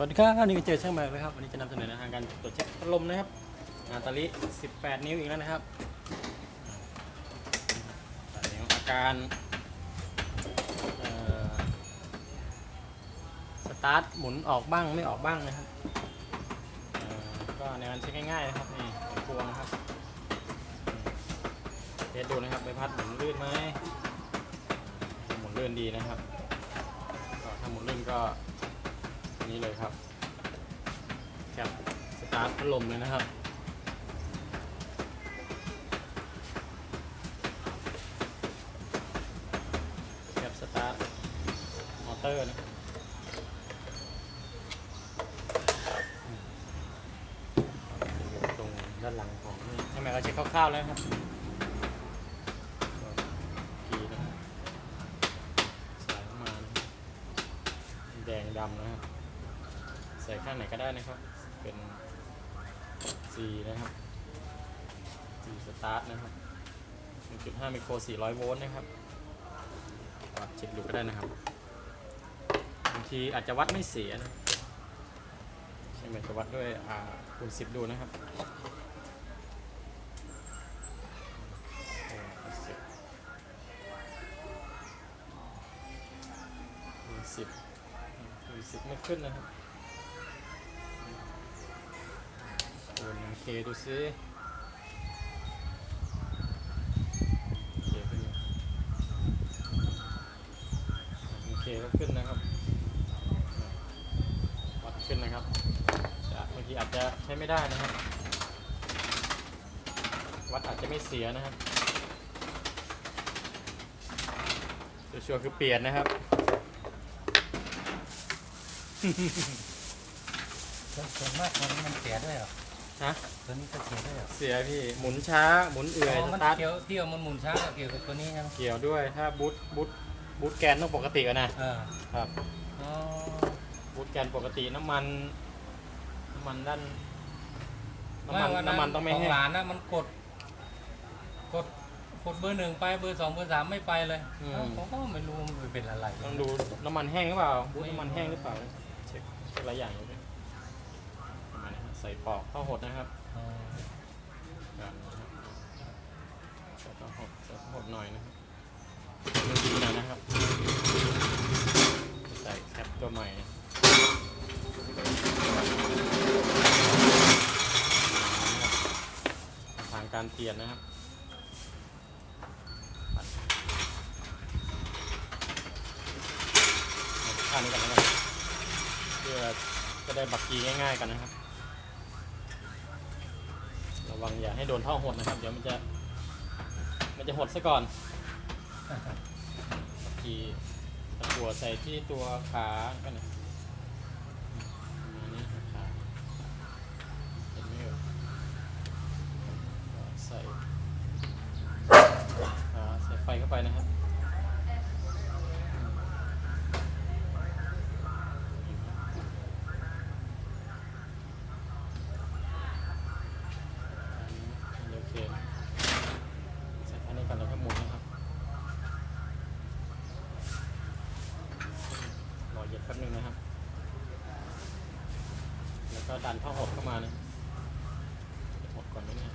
สวัสดีครับนี่ก็เจอช่างแม็กเลยครับวันนี้จะนำเสนอแนวทางการตรวจเช็คพัดลมนะครับนานตาลิ 18 นิ้วอีกแล้วนะครับ8นิ้วอาการสตาร์ทหมุนออกบ้างไม่ออกบ้างนะครับก็ในการเช็คง่ายๆนะครับนี่พวงนะครับเทสดูนะครับใบพัดหมุนลื่นไหมหมุนลื่นดีนะครับก็ถ้าหมุนลื่นก็ นี่เลยครับแคปสตาร์ทพัดลมเลยนะครับแคปสตาร์ทมอเตอร์นะตรงด้านหลังของนี่ให้แม่ก็เช็คคร่าวๆแล้วครับกีนะสายเข้ามานะแดงดำนะครับ ส่ข้างไหนก็ได้นะครับ เป็น C นะครับ C สตาร์ทนะครับ 1.5 ไมโคร 400 โวลต์นะครับวัดเช็คดูก็ได้นะครับ บางทีอาจจะวัดไม่เสียนะใช่ไหมจะวัดด้วยอ่าคูณ 10 ดูนะครับโอ้คูณ10คูณ10คูณ10ไม่ขึ้นนะครับ คูณเคดูซิเคขึ้นเคก็ขึ้นนะครับวัดขึ้นนะครับจะบางทีอาจจะใช้ไม่ได้นะครับ วัดอาจจะไม่เสียนะครับชัวร์คือเปลี่ยนนะครับส่วนมากตันมันเสียด้วยเหรอ ฮะตัวนี้ก็เสียด้วยเหรอเสียพี่หมุนช้าหมุนเอื่อยอ๋อสมันตาร์ทเกี่ยวเที่ยวมันหมุนช้ากับเกี่ยวกับตัวนี้ยังเกี่ยวด้วยถ้าบูทบูทบูทแกนต้องปกติก่อนนะเออครับ อ๋อบูทแกนปกติน้ำมัน น้ำมันด้านน้ำไม่มันวันน้ำมันต้องไม่ของแห้งหลานนะมันกด กดกดเบอร์หนึ่งไปเบอร์สองเบอร์สามไม่ไปเลยเอ้าผมก็ไม่รู้มันเป็นอะไร ต้องดูน้ำมันแห้งหรือเปล่าบูทน้ำมันแห้งหรือเปล่าเช็คเช็คหลายอย่างเลยด้วยประมาณนี้ครับ ใส่ปอกเข้าหดนะครับอ๋อครับใส่เข้าหดใส่เข้าหดหน่อยนะครับดูดีหน่อยนะครับ ใส่แคปตัวใหม่นะทางการเปลี่ยนนะครับข้างนี้กันแล้วกันเพื่อจะได้บักกีง่าย ๆ กันนะครับ ระวังอย่าให้โดนท่อหดนะครับ เดี๋ยวมันจะ มันจะหดซะก่อนทีตะกัวใส่ที่ตัวขากันนะมาณนี้ครับขาเห็นไหมเอ่ยใส่ใส่ไฟเข้าไปนะครับ อันนี้โอเคใส่อันนี้ก่อนแล้วก็หมุนนะครับ รอเย็นแป๊บนึงนะครับ แล้วก็ ดันผ้าหดเข้ามานะหดก่อนไหมเนี่ย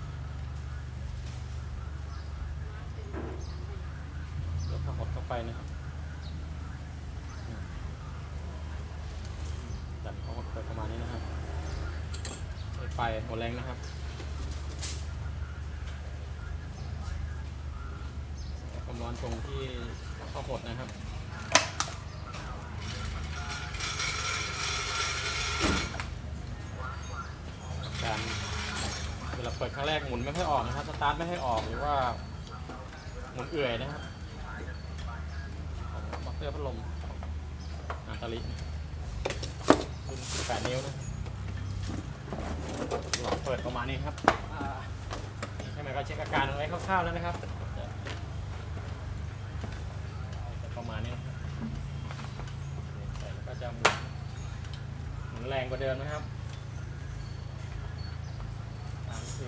ยกผ้าหดเข้าไปนะครับดันผ้าหดไปประมาณนี้นะครับใช้ไฟหัวแรงนะครับความร้อนตรงที่ข้าวหดนะครับ ลาเปิดครั้งแรกหมุนไม่ค่อยออกนะครับ สตาร์ทไม่ค่อยออกหรือว่าหมุนเอื่อยนะครับของมอเตอร์พัดลมองนาตาลิรุ่น18นิ้วนะลองเปิดประมาณนี้ครับอ่าให้มันก็เช็คอาการไว้คร่าวๆแล้วนะครับ ประมาณนี้นะครับใส่แล้วก็จะหมุนแรงกว่าเดิมนะครับ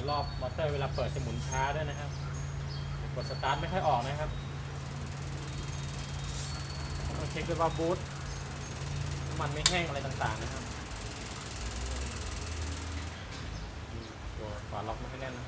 รอบมอเตอร์เวลาเปิดจะหมุนช้าด้วยนะครับกดสตาร์ทไม่ค่อยออกนะครับต้องเช็คด้วยว่าบูทน้ำมันไม่แห้งอะไรต่างๆนะครับตัวฝาล็อกไม่แน่นนะ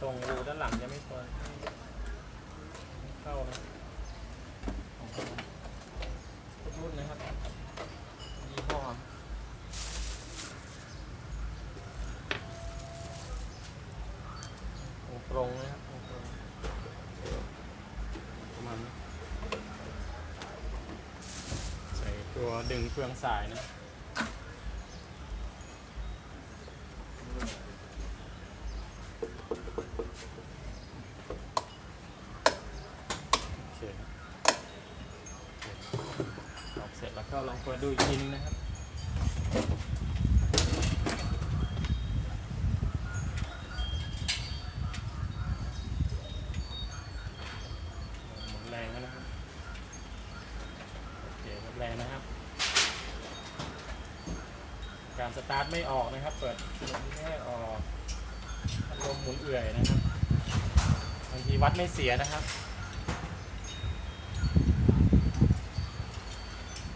ตรงรูด้านหลังจะไม่ตรเข้านะทุกรุ่นนะครับยี่ห้อตรงนะครับประมาณนี้ใส่ตัวดึงเฟืองสายนะ โอเคออกเสร็จแล้วก็ลองเปิดดูอีกทีนึงนะครับหมุนแรงแล้วนะครับโอเคลดแรงนะครับ การสตาร์ทไม่ออกนะครับ เปิดลมไม่ออกลมหมุนเอื่อยนะครับบางทีวัดไม่เสียนะครับ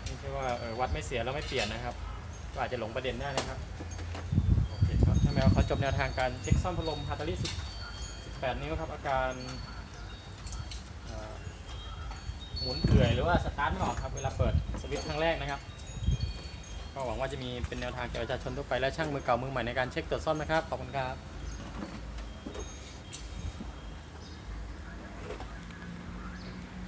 ไม่ใช่ ว่าวัดไม่เสียแล้วไม่เปลี่ยนนะครับก็อาจจะหลงประเด็นได้นะครับโอเคครับถ้าแมวเขาจบแนวทางการเช็คซ่อมพัดลมฮาร์ตาลิ18 นิ้วครับ อาการหมุนเอื่อยหรือว่าสตาร์ทไม่ออกครับเวลาเปิดสวิตช์ครั้งแรกนะครับ ก็หวังว่าจะมีเป็นแนวทางแก่ประชาชนทั่วไปและช่างมือเก่ามือใหม่ในการเช็คตรวจซ่อมนะครับ ขอบคุณครับ